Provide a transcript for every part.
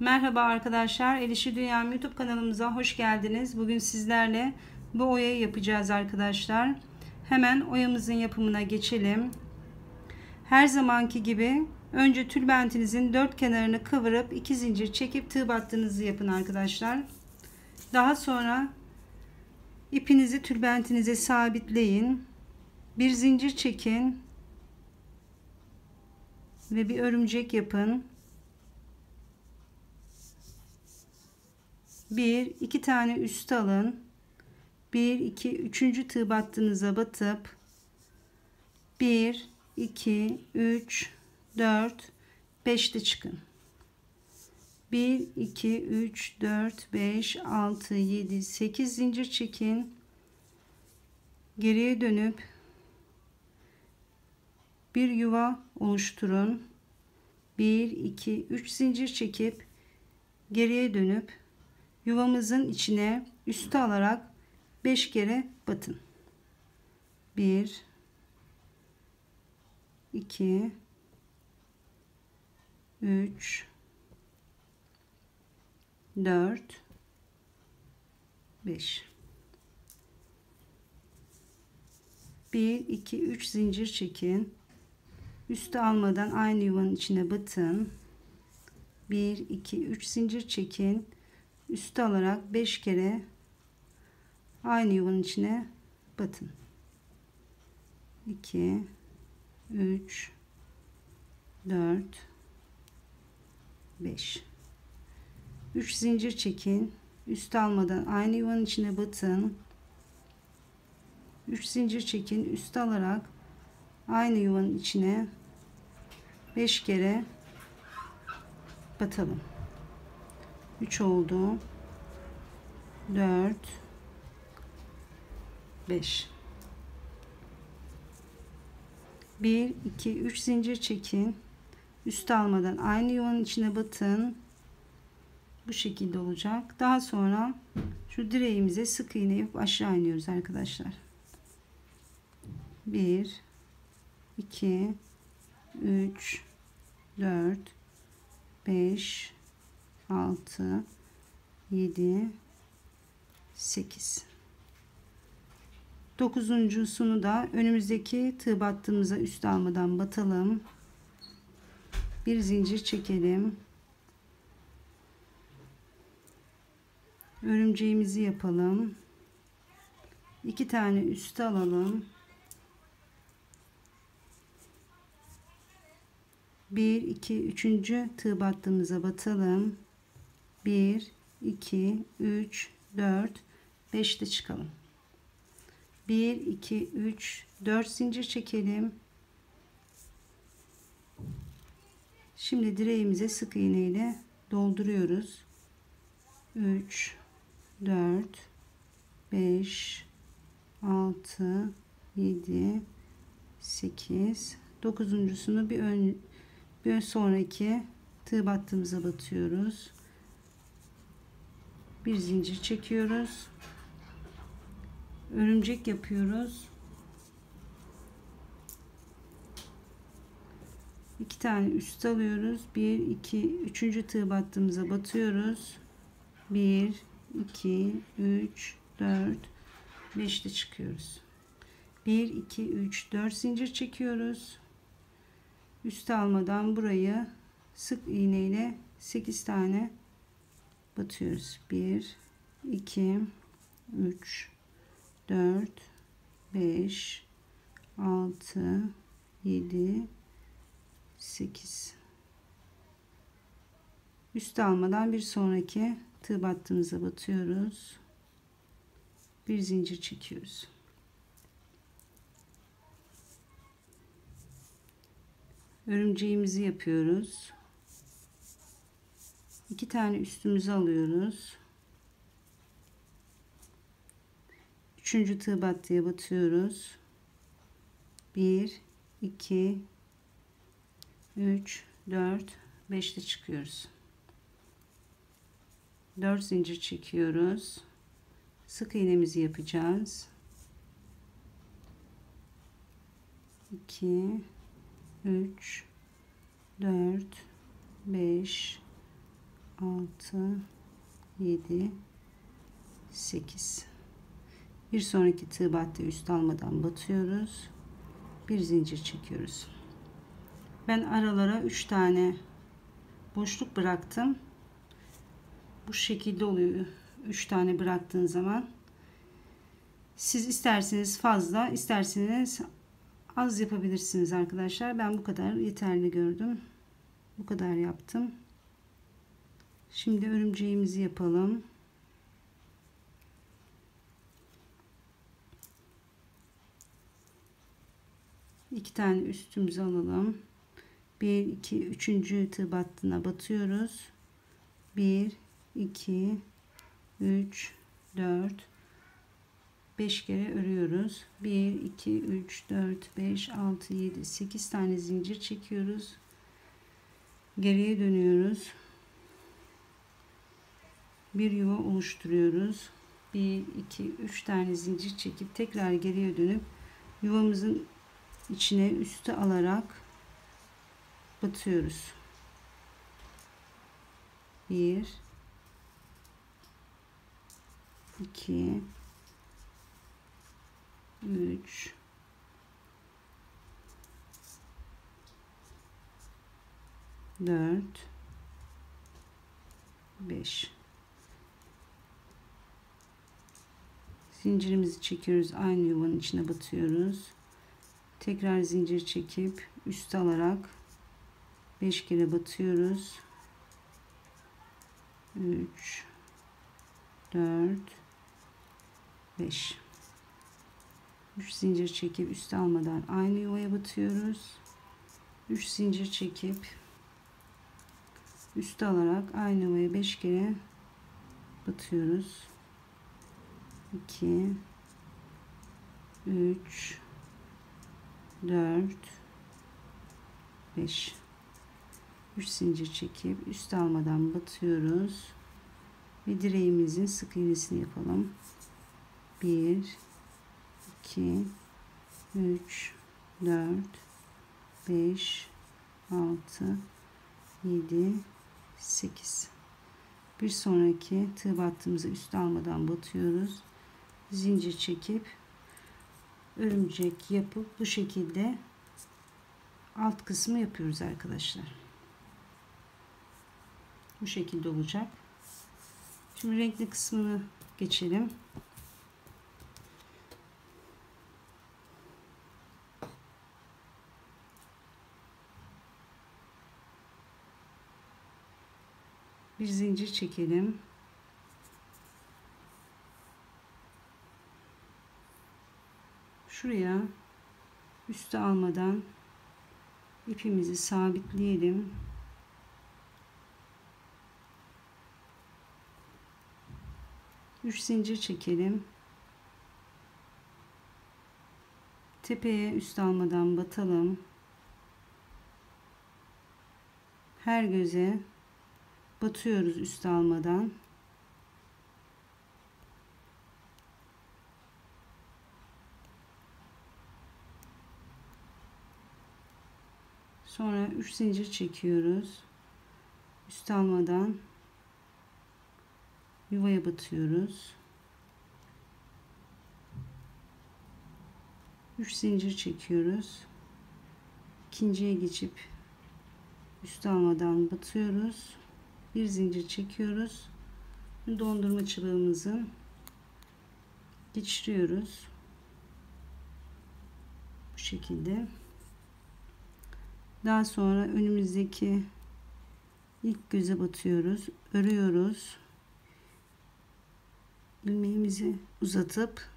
Merhaba arkadaşlar. Elişi Dünyam YouTube kanalımıza hoş geldiniz. Bugün sizlerle bu oyayı yapacağız arkadaşlar. Hemen oyamızın yapımına geçelim. Her zamanki gibi önce tülbentinizin dört kenarını kıvırıp iki zincir çekip tığ battığınızı yapın arkadaşlar. Daha sonra ipinizi tülbentinize sabitleyin. Bir zincir çekin ve bir örümcek yapın. Bir, iki tane üst alın. Bir, iki, üçüncü tığ battığınıza batıp bir, iki, üç, dört, beşte çıkın. 1 2 3 4 5 6 7 8 zincir çekin. Geriye dönüp bir yuva oluşturun. 1 2 3 zincir çekip geriye dönüp yuvamızın içine üstü alarak 5 kere batın. 1 2 3 4 5 1 2 3 zincir çekin. Üstü almadan aynı yuvanın içine batın. 1 2 3 zincir çekin üstü alarak 5 kere aynı yuvanın içine batın. 2 3 4 5 3 zincir çekin. Üst almadan aynı yuvanın içine batın. 3 zincir çekin. Üst alarak aynı yuvanın içine 5 kere batalım 3 oldu. 4 5 1 2 3 zincir çekin. Üst almadan aynı yuvanın içine batın. Bu şekilde olacak. Daha sonra şu direğimize sık iğne yapıp aşağı iniyoruz arkadaşlar. 1 2 3 4 5 6 7 8 dokuzuncusunu da önümüzdeki tığ battığımıza üst almadan batalım. Bir zincir çekelim. Örümceğimizi yapalım. İki tane üst alalım. Bir iki üçüncü tığ battığımıza batalım bir iki üç dört. Beşte çıkalım. 1 2 3 4 zincir çekelim. Şimdi direğimize sık iğne ile dolduruyoruz. 3 4 5 6 7 8 dokuzuncusunu bir ön bir sonraki tığ battığımıza batıyoruz bir zincir çekiyoruz. Örümcek yapıyoruz. İki tane üst alıyoruz. Bir iki üçüncü tığ battığımıza batıyoruz. 1 2 3 4 5'te çıkıyoruz. 1 2 3 4 zincir çekiyoruz. Üst almadan burayı sık iğne ile 8 tane batıyoruz. 1 2 3 4 5 6 7 8 üst almadan bir sonraki tığ battığımıza batıyoruz. Bir zincir çekiyoruz. Örümceğimizi yapıyoruz iki tane üstümüzü alıyoruz. Üçüncü tığ battıya batıyoruz. 1 2 3 4 5'te çıkıyoruz. 4 zincir çekiyoruz. Sık iğnemizi yapacağız. 2 3 4 5 6 7 8 bir sonraki tığ battı üst almadan batıyoruz. Bir zincir çekiyoruz. Ben aralara 3 tane boşluk bıraktım. Bu şekilde oluyor. 3 tane bıraktığın zaman siz isterseniz fazla isterseniz az yapabilirsiniz arkadaşlar. Ben bu kadar yeterli gördüm. Bu kadar yaptım şimdi örümceğimizi yapalım. İki tane üstümüzü alalım. 1 2 3. tığ battığına batıyoruz. 1 2 3 4 5 kere örüyoruz. 1 2 3 4 5 6 7 8 tane zincir çekiyoruz. Geriye dönüyoruz bir yuva oluşturuyoruz. 1 2 3 tane zincir çekip tekrar geriye dönüp yuvamızın içine üstü alarak batıyoruz. 1 2 3 4 5 zincirimizi çekiyoruz aynı yuvanın içine batıyoruz. Tekrar zincir çekip üst alarak 5 kere batıyoruz. 3 4 5 3 zincir çekip üst almadan aynı yuvaya batıyoruz. 3 zincir çekip üst alarak aynı yuvaya 5 kere batıyoruz 2 3 4 5 3 zincir çekip üst almadan batıyoruz. Ve direğimizin sık iğnesini yapalım. 1 2 3 4 5 6 7 8 bir sonraki tığ battığımızı üst almadan batıyoruz zincir çekip örümcek yapıp bu şekilde alt kısmı yapıyoruz arkadaşlar. Bu şekilde olacak. Şimdi renkli kısmını geçelim. Bir zincir çekelim şuraya üstü almadan ipimizi sabitleyelim. Üç zincir çekelim. Tepeye üst almadan batalım. Her göze batıyoruz üst almadan sonra 3 zincir çekiyoruz. Üst almadan yuvaya batıyoruz. 3 zincir çekiyoruz. İkinciye geçip üst almadan batıyoruz. Bir zincir çekiyoruz. Dondurma çubuğumuzu geçiriyoruz. Bu şekilde daha sonra önümüzdeki ilk göze batıyoruz örüyoruz. İlmeğimizi uzatıp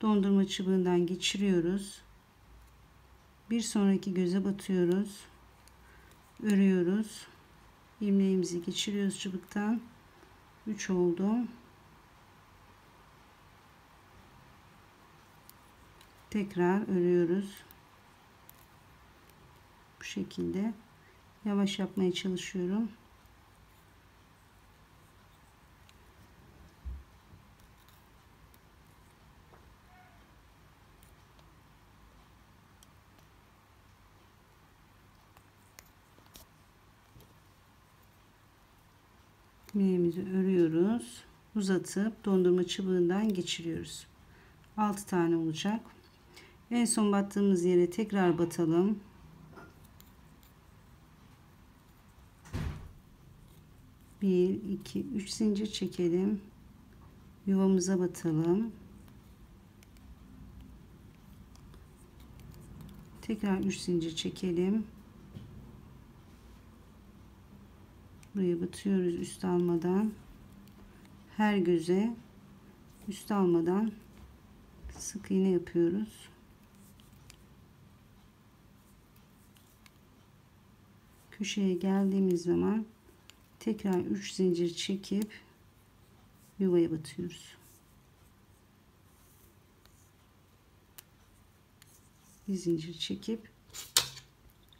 dondurma çubuğundan geçiriyoruz. Bir sonraki göze batıyoruz örüyoruz. İlmeğimizi geçiriyoruz çubuktan. 3 oldu. Tekrar örüyoruz şekilde yavaş yapmaya çalışıyorum. İlmeğimizi örüyoruz. Uzatıp dondurma çubuğundan geçiriyoruz. 6 tane olacak. En son battığımız yere tekrar batalım bir iki üç zincir çekelim. Yuvamıza batalım. Tekrar 3 zincir çekelim. Buraya batıyoruz üst almadan. Her göze üst almadan sık iğne yapıyoruz. Köşeye geldiğimiz zaman tekrar 3 zincir çekip yuvaya batıyoruz bir zincir çekip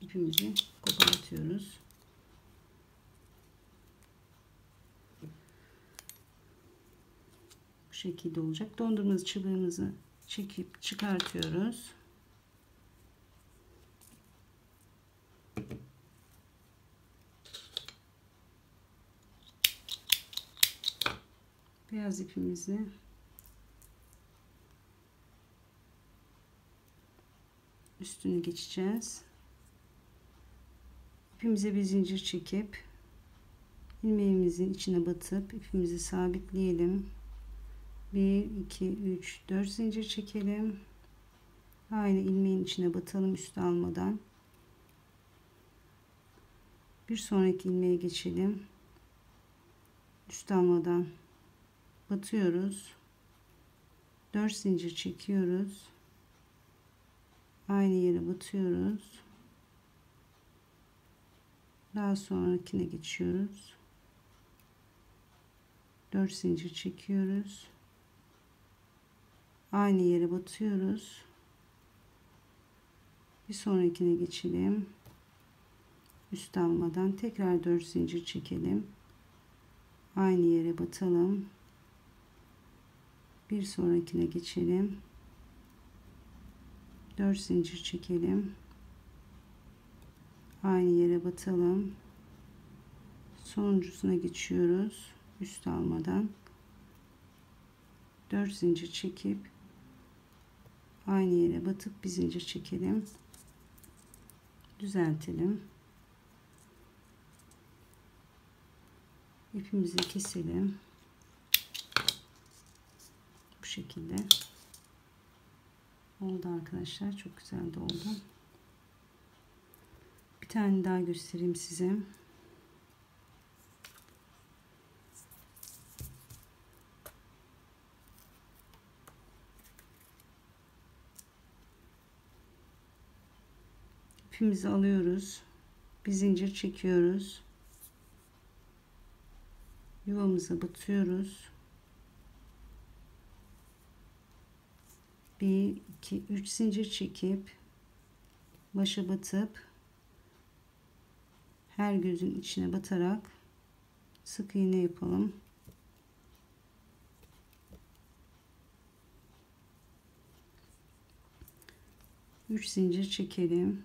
ipimizi kopartıyoruz. Bu şekilde olacak. Dondurmamız çubuğumuzu çekip çıkartıyoruz. Beyaz ipimizi üstünü geçeceğiz. İpimize bir zincir çekip ilmeğimizin içine batıp ipimizi sabitleyelim. 1 2 3 4 zincir çekelim. Aynı ilmeğin içine batalım üstü almadan. Bir sonraki ilmeğe geçelim. Üst almadan batıyoruz. 4 zincir çekiyoruz. Aynı yere batıyoruz. Daha sonrakine geçiyoruz. 4 zincir çekiyoruz. Aynı yere batıyoruz. Bir sonrakine geçelim. Üst almadan tekrar 4 zincir çekelim. Aynı yere batalım bir sonrakine geçelim. 4 zincir çekelim. Aynı yere batalım. Sonuncusuna geçiyoruz üst almadan. 4 zincir çekip aynı yere batıp bir zincir çekelim. Düzeltelim. İpimizi keselim şekilde. Oldu arkadaşlar çok güzel de oldu. Bir tane daha göstereyim size. İpimizi alıyoruz bir zincir çekiyoruz. Yuvamıza batıyoruz 1 2 3 zincir çekip başa batıp her gözün içine batarak sık iğne yapalım. Üç zincir çekelim.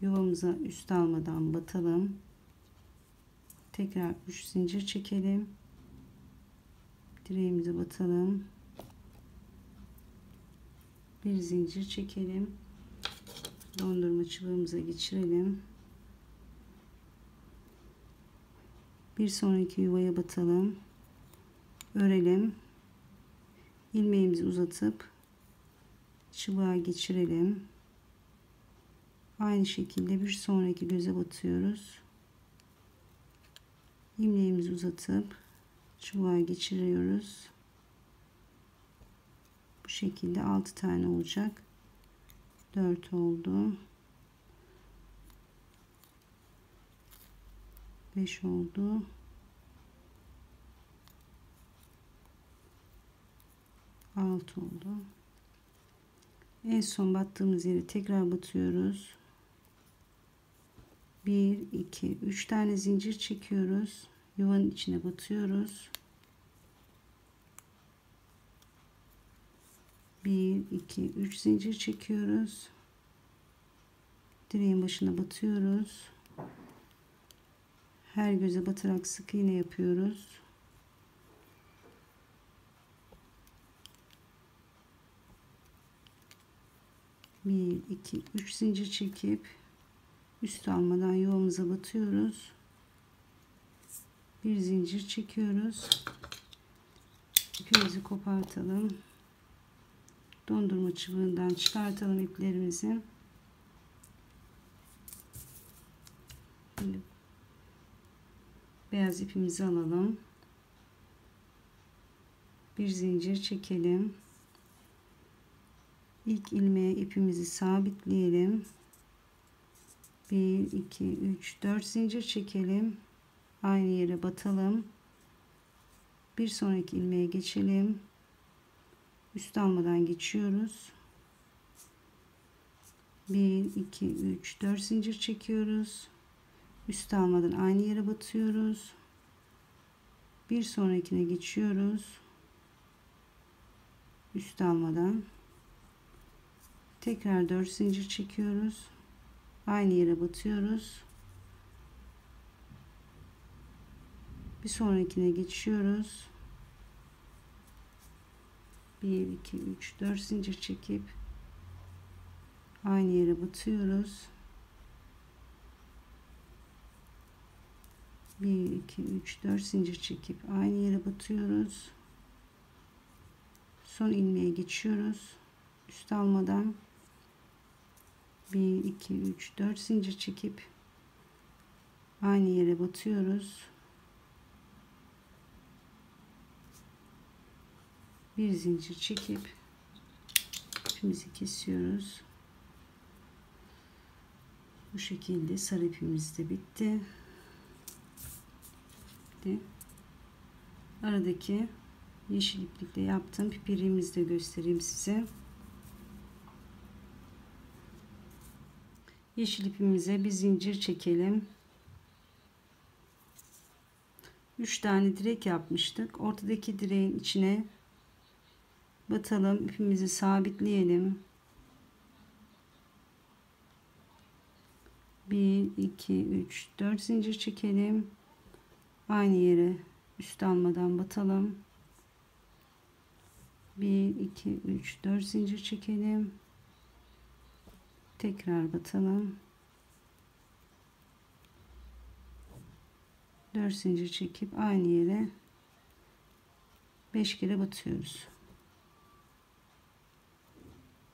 Yuvamıza üst almadan batalım. Tekrar üç zincir çekelim. Direğimize batalım bir zincir çekelim. Dondurma çubuğumuza geçirelim. Bir sonraki yuvaya batalım. Örelim. İlmeğimizi uzatıp çubuğa geçirelim. Aynı şekilde bir sonraki göze batıyoruz. İlmeğimizi uzatıp çubuğa geçiriyoruz bu şekilde 6 tane olacak. 4 oldu. 5 oldu. Altı oldu. En son battığımız yere tekrar batıyoruz. 1 2 3 tane zincir çekiyoruz. Yuvanın içine batıyoruz 1 2 3 zincir çekiyoruz direğin başına batıyoruz her göze batarak sık iğne yapıyoruz. Bir, iki, üç zincir çekip üst almadan yuvamıza batıyoruz. Bir zincir çekiyoruz. İpimizi kopartalım. Dondurma çubuğundan çıkartalım iplerimizi. Şimdi beyaz ipimizi alalım. Bir zincir çekelim. İlk ilmeğe ipimizi sabitleyelim. 1 2 3 4 zincir çekelim. Aynı yere batalım. Bir sonraki ilmeğe geçelim. Üst almadan geçiyoruz. 1 2 3 4 zincir çekiyoruz. Üst almadan aynı yere batıyoruz. Bir sonrakine geçiyoruz. Üst almadan tekrar 4 zincir çekiyoruz. Aynı yere batıyoruz. Bir sonrakine geçiyoruz. 1 2 3 4 zincir çekip aynı yere batıyoruz. 1 2 3 4 zincir çekip aynı yere batıyoruz. Son ilmeğe geçiyoruz. Üst almadan 1 2 3 4 zincir çekip aynı yere batıyoruz. Bir zincir çekip ipimizi kesiyoruz. Bu şekilde sarı ipimiz de bitti. bitti. Aradaki yeşil iplikle yaptığım pipirimizi de göstereyim size. Yeşil ipimize bir zincir çekelim. 3 tane direk yapmıştık. Ortadaki direğin içine batalım. ipimizi sabitleyelim. 1 2 3 4 zincir çekelim. Aynı yere üst almadan batalım. 1 2 3 4 zincir çekelim tekrar batalım 4 zincir çekip aynı yere 5 kere batıyoruz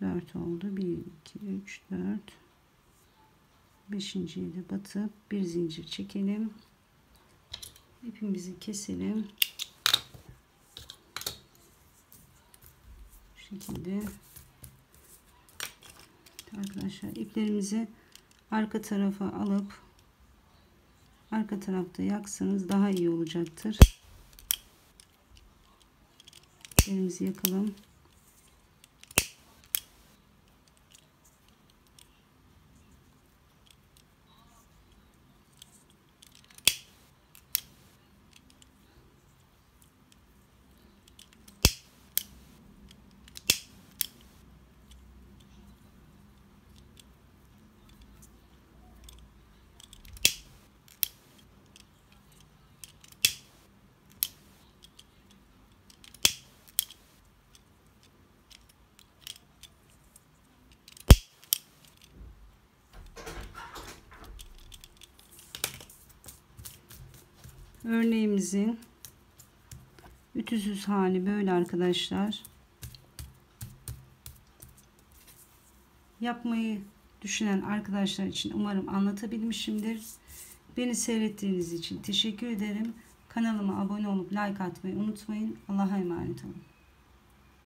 4 oldu. 1 2 3 4 beşinciyi de batıp bir zincir çekelim. İpimizi keselim. Şu şekilde. Arkadaşlar iplerimizi arka tarafa alıp arka tarafta yaksanız daha iyi olacaktır. Elimizi yakalım. Örneğimizin ütüsüz hali böyle arkadaşlar. Yapmayı düşünen arkadaşlar için umarım anlatabilmişimdir. Beni seyrettiğiniz için teşekkür ederim. Kanalıma abone olup like atmayı unutmayın. Allah'a emanet olun.